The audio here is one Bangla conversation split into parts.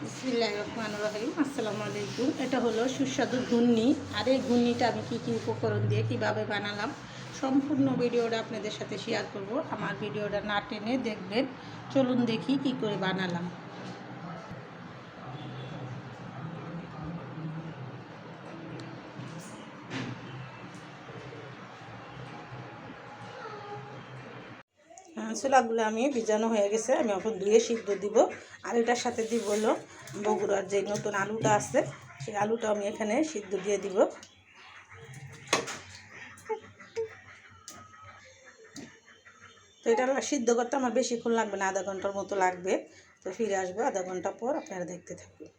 রহিম, আসসালামু আলাইকুম। এটা হলো সুস্বাদু ঘূর্ণি। আর এই ঘূর্ণিটা আমি কী কী উপকরণ দিয়ে কীভাবে বানালাম, সম্পূর্ণ ভিডিওটা আপনাদের সাথে শেয়ার করব। আমার ভিডিওটা না টেনে দেখবেন। চলুন দেখি কি করে বানালাম। ছোলাগুলো আমি ভিজানো হয়ে গেছে, আমি এখন ধুয়ে সিদ্ধ দিব। আর এটার সাথে দিব হলো বগুড়ার যে নতুন আলুটা আছে, সেই আলুটা আমি এখানে সিদ্ধ দিয়ে দিব। তো এটা সিদ্ধ করতে আমার বেশিক্ষণ লাগবে না, আধা ঘণ্টার মতো লাগবে। তো ফিরে আসব আধা ঘণ্টা পর, আপনারা দেখতে থাকবেন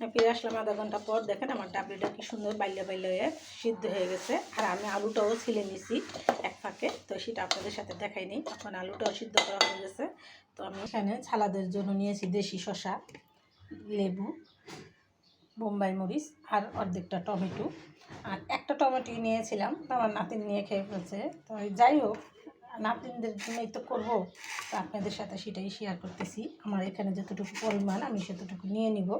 ফিরে আসলাম আধা ঘণ্টা পর। দেখেন আমার ডাবলিটা কি সুন্দর বাইলে বাইলে হয়ে সিদ্ধ হয়ে গেছে। আর আমি আলুটাও ছিলে নিছি এক ফাঁকে, তো সেটা আপনাদের সাথে দেখাইনি এখন আলুটাও সিদ্ধ করা হয়ে গেছে। তো আমি এখানে ছালাদের জন্য নিয়েছি দেশি শসা, লেবু, বোম্বাই মরিচ আর অর্ধেকটা টমেটো। আর একটা টমেটো নিয়েছিলাম আমার নাতিন নিয়ে খেয়ে ফেলছে। তো যাই হোক, নাতিনদের জন্যই তো করব, তো আপনাদের সাথে সেটাই শেয়ার করতেছি। আমার এখানে যতটুকু পরিমাণ, আমি সেতটুকু নিয়ে নিব।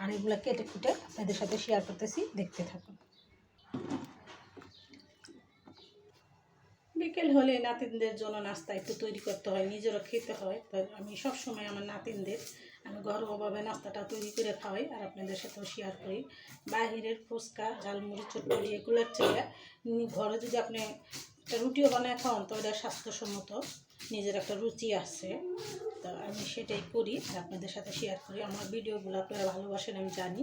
আর এগুলো কেটে কুটে আপনাদের সাথে শেয়ার করতেছি, দেখতে থাকুন। বিকেল হলে নাতিনদের জন্য নাস্তা একটু তৈরি করতে হয়, নিজেরও খেতে হয়। তো আমি সবসময় আমার নাতিনদের, আমি ঘরোয়াভাবে নাস্তাটা তৈরি করে খাওয়াই আর আপনাদের সাথেও শেয়ার করি। বাহিরের ফুচকা, ঝালমুড়ি, চটপটি এগুলোর চেয়ে ঘরে যদি আপনি একটা রুটিও বানায় খাওয়ান, তো এটা স্বাস্থ্যসম্মত, নিজের একটা রুচি আছে। তো আমি সেটাই করি আপনাদের সাথে শেয়ার করি। আমার ভিডিওগুলো আপনারা ভালোবাসেন, আমি জানি।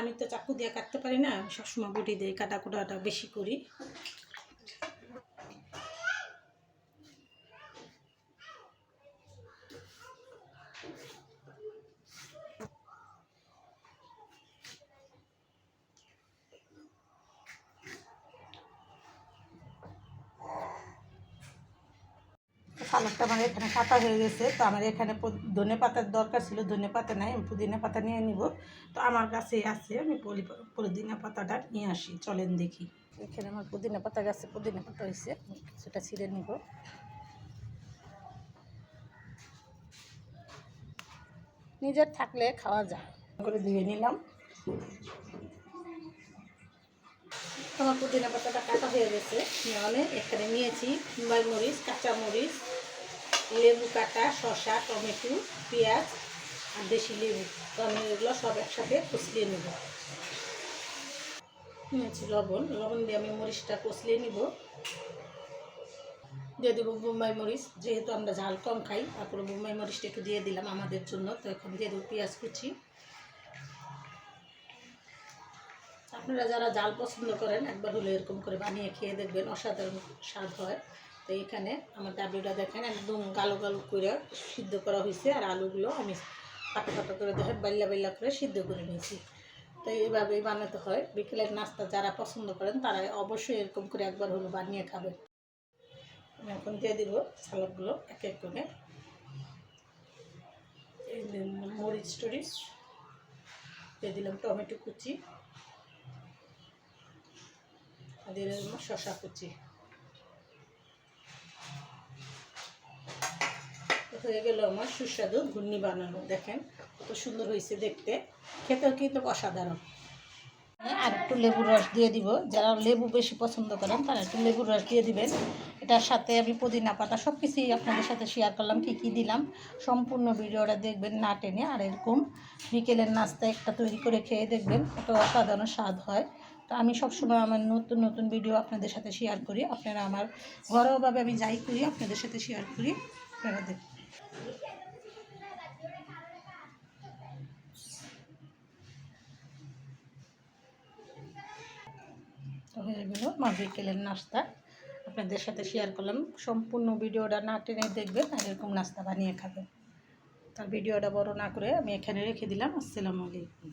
আমি তো চাকু দিয়ে কাটতে পারি না, আমি সবসময় বটি দিয়ে কাটা কুটাটা বেশি করি। সালাদটা আমার এখানে কাটা হয়ে গেছে। তো আমার এখানে ধনে পাতার দরকার ছিল, ধনে পাতা নাই, আমি পুদিনা পাতা নিয়ে নিব। তো আমার কাছে আছে, আমি পুদিনা পাতাটা নিয়ে আসি, চলেন দেখি। এখানে আমার পুদিনা পাতা গাছে, পুদিনা পাতা হয়েছে কিছুটা ছিঁড়ে নিব। নিজের থাকলে খাওয়া যায়। করে ধুয়ে নিলাম। আমার পুদিনা পাতাটা কাটা হয়ে গেছে। মানে এখানে নিয়েছি মরিচ, কাঁচা মরিচ। লেবু কাটা, শসা, টমেটো, পেঁয়াজ আর দেশি লেবু। আমি এগুলো সব একসাথে কষলিয়ে নেব। লবণ। লবণ দিয়ে আমি মরিচটা কষলিয়ে নিব। দিয়ে দেবো বোম্বাই মরিচ। যেহেতু আমরা ঝাল কম খাই, তারপরে বোম্বাই মরিচটা একটু দিয়ে দিলাম আমাদের জন্য। তো এখন দিয়ে দেবো পেঁয়াজ কুচি। আপনারা যারা জাল পছন্দ করেন, একবার হলে এরকম করে বানিয়ে খেয়ে দেখবেন, অসাধারণ স্বাদ হয়। তো এখানে আমার ডাবলিটা দেখেন, একদম গালো গালো করে সিদ্ধ করা হয়েছে আর আলুগুলো আমি পাতা পাতা করে দেখেন, বাল্লা বাল্লা করে সিদ্ধ করে নিয়েছি। তো এইভাবেই বানাতে হয়। বিকেলের নাস্তা যারা পছন্দ করেন, তারা অবশ্যই এরকম করে একবার হলো বানিয়ে খাবেন। আমি এখন দিয়ে দিব সালাদগুলো এক এক করে। মরিচ টরিচ, দিয়ে দিলাম টমেটো কুচি দিয়ে দিলাম শশা কুচি। হয়ে গেল আমার সুস্বাদু ঘূর্ণি বানানো, দেখেন কত সুন্দর হয়েছে দেখতে। খেতেও কিন্তু অসাধারণ। আর একটু লেবুর রস দিয়ে দিব। যারা লেবু বেশি পছন্দ করেন, তারা একটু লেবুর রস দিয়ে দিবেন। এটার সাথে আমি পুদিনা পাতা সব কিছুই আপনাদের সাথে শেয়ার করলাম কী কী দিলাম। সম্পূর্ণ ভিডিওটা দেখবেন না টেনে, আর এরকম বিকেলের নাস্তা একটা তৈরি করে খেয়ে দেখবেন কত অসাধারণ স্বাদ হয়। তো আমি সবসময় আমার নতুন নতুন ভিডিও আপনাদের সাথে শেয়ার করি। আপনারা আমার ঘরোয়াভাবে আমি যাই করি, আপনাদের সাথে শেয়ার করি। আপনারা দেখুন। তো হয়ে গেল আমার বিকেলের নাস্তা। আপনাদের সাথে শেয়ার করলাম। সম্পূর্ণ ভিডিওটা না টেনে দেখবেন আর এরকম নাস্তা বানিয়ে খাবেন। তার ভিডিওটা বড় না করে আমি এখানে রেখে দিলাম। আসসালামু আলাইকুম।